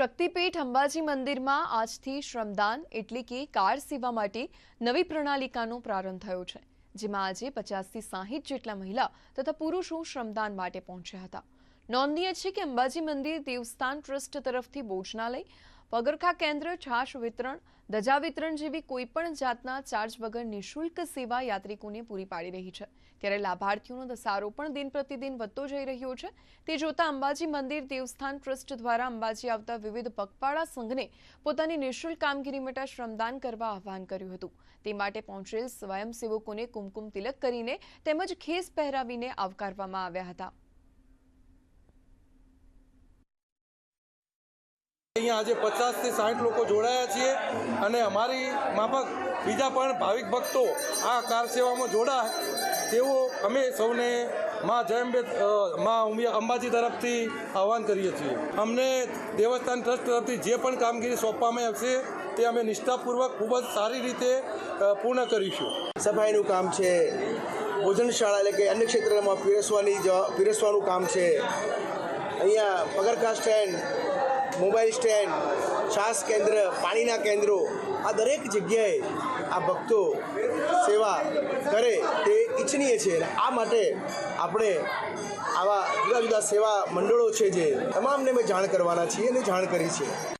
શક્તિપીઠ અંબાજી મંદિરમાં આજથી શ્રમદાન એટલે કે કાર સેવા માટે નવી પ્રણાલિકાનો પ્રારંભ થયો છે, જેમાં આજે પચાસથી સાહીઠ જેટલા મહિલા તથા પુરુષો શ્રમદાન માટે પહોંચ્યા હતા. નોંધનીય છે કે અંબાજી મંદિર દેવસ્થાન ટ્રસ્ટ તરફથી ભોજનાલય પગરખા કેન્દ્ર, છાશ વિતરણ, ધજા વિતરણ જેવી કોઈપણ જાતના ચાર્જ વગર નિઃશુલ્ક સેવા યાત્રિકોને પૂરી પાડી રહી છે. ત્યારે લાભાર્થીઓનો ધસારો પણ દિન પ્રતિદિન વધતો જઈ રહ્યો છે. તે જોતા અંબાજી મંદિર દેવસ્થાન ટ્રસ્ટ દ્વારા અંબાજી આવતા વિવિધ પગપાળા સંઘને પોતાની નિઃશુલ્ક કામગીરી માટે શ્રમદાન કરવા આહવાન કર્યું હતું. તે માટે પહોંચેલ સ્વયંસેવકોને કુમકુમ તિલક કરીને તેમજ ખેસ પહેરાવીને આવકારવામાં આવ્યા હતા. અહીંયા આજે પચાસથી સાઠ લોકો જોડાયા છીએ અને અમારી માફક બીજા પણ ભાવિક ભક્તો આ કાર સેવામાં જોડાય તેવો અમે સૌને માં જયંબે માં અંબાજી તરફથી આહવાન કરીએ છીએ. અમને દેવસ્થાન ટ્રસ્ટ તરફથી જે પણ કામગીરી સોંપવામાં આવશે તે અમે નિષ્ઠાપૂર્વક ખૂબ જ સારી રીતે પૂર્ણ કરીશું. સફાઈનું કામ છે, ભોજનશાળા એટલે કે અન્ય ક્ષેત્રમાં પીરસવાની પીરસવાનું કામ છે. અહીંયા પગરખા સ્ટેન્ડ મોબાઈલ સ્ટેન્ડ છાસ કેન્દ્ર, પાણીના કેન્દ્રો, આ દરેક જગ્યાએ આ ભક્તો સેવા કરે તે ઈચ્છનીય છે. અને આ માટે આપણે આવા જુદા જુદા સેવા મંડળો છે જે, તમામને અમે જાણ કરવાના છીએ અને જાણ કરી છે.